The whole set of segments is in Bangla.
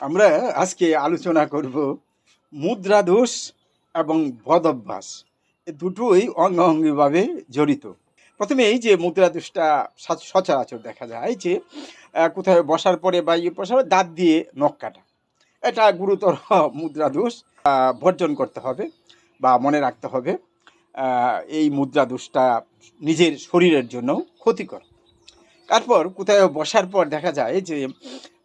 আমরা আজকে আলোচনা করব মুদ্রা দোষ এবং বদভ্যাস। এ দুটোই অঙ্গাঙ্গিভাবে জড়িত। প্রথমে এই যে মুদ্রা দোষটা সচরাচর দেখা যায় যে কোথায় বসার পরে বা ইয়ে বসার দাঁত দিয়ে নখ কাটা। এটা গুরুতর মুদ্রা দোষ বর্জন করতে হবে বা মনে রাখতে হবে এই মুদ্রা দোষটা নিজের শরীরের জন্য ক্ষতিকর। তারপর কোথায় বসার পর দেখা যায় যে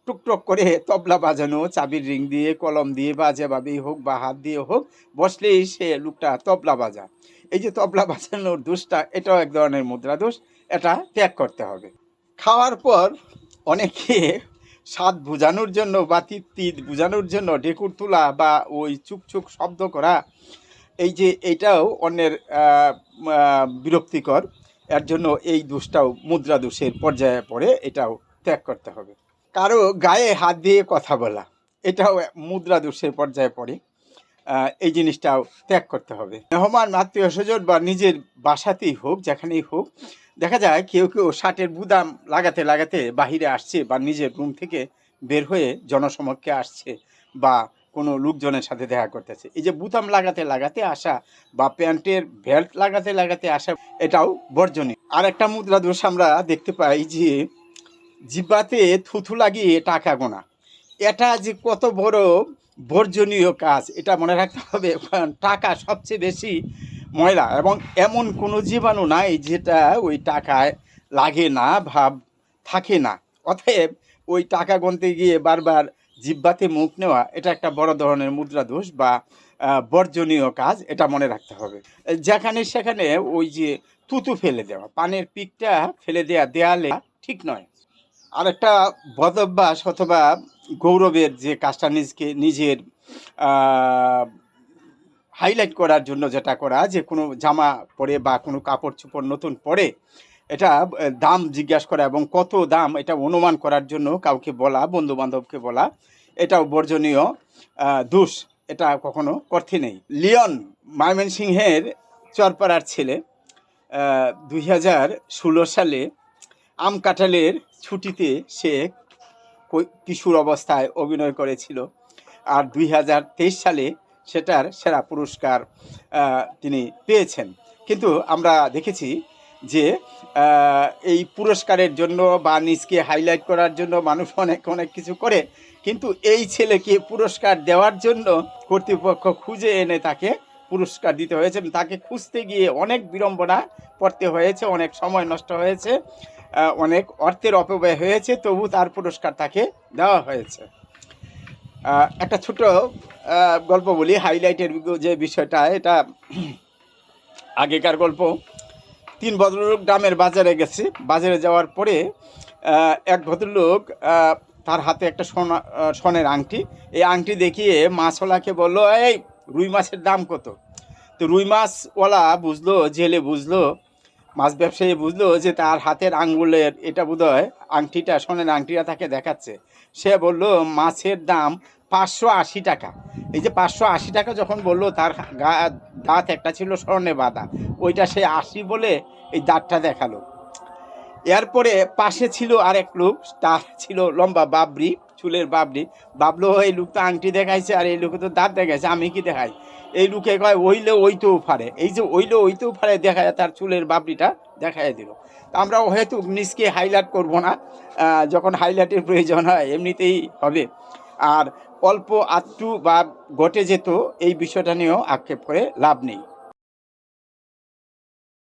টুকটুক করে তবলা বাজানো, চাবির রিং দিয়ে, কলম দিয়ে বা যেভাবেই হোক বা হাত দিয়ে হোক, বসলেই সে লোকটা তবলা বাজা। এই যে তবলা বাজানোর দোষটা, এটাও এক ধরনের মুদ্রা দোষ, এটা ত্যাগ করতে হবে। খাওয়ার পর অনেকে স্বাদ বোঝানোর জন্য বা তিত বোঝানোর জন্য ডেকুর তোলা বা ওই চুক চুক শব্দ করা, এই যে এটাও অন্যের বিরক্তিকর। এর জন্য এই দোষটাও মুদ্রা দোষের পর্যায়ে পড়ে, এটাও ত্যাগ করতে হবে। কারও গায়ে হাত দিয়ে কথা বলা, এটাও মুদ্রা দোষের পর্যায়ে পড়ে। এই জিনিসটাও ত্যাগ করতে হবে। মেহমান, আত্মীয় স্বজন বা নিজের বাসাতেই হোক, যেখানেই হোক, দেখা যায় কেউ কেউ শার্টের বুদাম লাগাতে লাগাতে বাহিরে আসছে বা নিজের রুম থেকে বের হয়ে জনসমক্ষে আসছে বা কোনো লোকজনের সাথে দেখা করতেছে এই যে বুতাম লাগাতে লাগাতে আসা বা প্যান্টের বেল্ট লাগাতে লাগাতে আসা, এটাও বর্জনীয়। আর একটা মুদ্রা দোষ আমরা দেখতে পাই যে জিব্বাতে থুথু লাগিয়ে টাকা গোনা। এটা যে কত বড় বর্জনীয় কাজ, এটা মনে রাখতে হবে, কারণ টাকা সবচেয়ে বেশি ময়লা এবং এমন কোনো জীবাণু নাই যেটা ওই টাকায় লাগে না, ভাব থাকে না। অতএব ওই টাকা গুনতে গিয়ে বারবার জিব্বাতে মুখ নেওয়া, এটা একটা বড় ধরনের মুদ্রা দোষ বা বর্জনীয় কাজ, এটা মনে রাখতে হবে। যেখানে সেখানে ওই যে তুতু ফেলে দেওয়া, পানের পিকটা ফেলে দেওয়া দেয়ালে ঠিক নয়। আরেকটা বদভ্যাস অথবা গৌরবের যে কাজটা নিজকে, নিজের হাইলাইট করার জন্য যেটা করা, যে কোনো জামা পরে বা কোনো কাপড় চোপড় নতুন পরে এটা দাম জিজ্ঞাসা করা এবং কত দাম এটা অনুমান করার জন্য কাউকে বলা বন্ধু বান্ধবকে বলা, এটাও বর্জনীয়। দোষ এটা কখনো করতে নেই। লিওন ময়মনসিংহের চরপাড়ার ছেলে দুই হাজার ষোলো সালে আম কাঁঠালের ছুটিতে সে কিশোর অবস্থায় অভিনয় করেছিল। আর দুই হাজার তেইশ সালে সেটার সেরা পুরস্কার তিনি পেয়েছেন। কিন্তু আমরা দেখেছি যে এই পুরস্কারের জন্য বা নিজকে হাইলাইট করার জন্য মানুষ অনেক অনেক কিছু করে। কিন্তু এই ছেলেকে পুরস্কার দেওয়ার জন্য কর্তৃপক্ষ খুঁজে এনে তাকে পুরস্কার দিতে হয়েছে তাকে খুঁজতে গিয়ে অনেক বিড়ম্বনা পড়তে হয়েছে, অনেক সময় নষ্ট হয়েছে। অনেক অর্থের অপব্যয় হয়েছে, তবু তার পুরস্কার তাকে দেওয়া হয়েছে। একটা ছোট গল্প বলি, হাইলাইটের যে বিষয়টা, এটা আগেকার গল্প। তিন ভদ্রলোক গ্রামের বাজারে গেছে। বাজারে যাওয়ার পরে এক ভদ্রলোক তার হাতে একটা সোনা স্বর্ণের আংটি। এই আংটি দেখিয়ে মাছওয়ালাকে বলল, এই রুই মাছের দাম কত? তো রুই মাছওয়ালা বুঝলো, জেলে বুঝলো মাছ ব্যবসায়ী বুঝলো যে তার হাতের আঙ্গুলের, এটা বোধহয় আংটিটা, সোনের আংটিটা তাকে দেখাচ্ছে। সে বলল, মাছের দাম পাঁচশো আশি টাকা। এই যে পাঁচশো আশি টাকা যখন বলল, তার গা, দাঁত একটা ছিল স্বর্ণে বাঁধা। ওইটা সে আশি বলে এই দাঁতটা দেখাল। এরপরে পাশে ছিল আরেক লোক, তার ছিল লম্বা বাবরি, চুলের বাবরি। বাবলো এই লোকটা আংটি দেখাইছে, আর এই লোকে তো দাঁত দেখাইছে, আমি কি দেখাই? এই লোকে কয়, ওইলে ওইতেও ফারে এই যে ওইলে ওইতেও ফারে দেখা যায় তার চুলের বাবরিটা দেখাই দিল। আমরা হয়তো নিজকে হাইলাইট করব না। যখন হাইলাইটের প্রয়োজন হয়, এমনিতেই হবে। আর অল্প আত্মু বা ঘটে যেত, এই বিষয়টা নিয়েও আক্ষেপ করে লাভ নেই।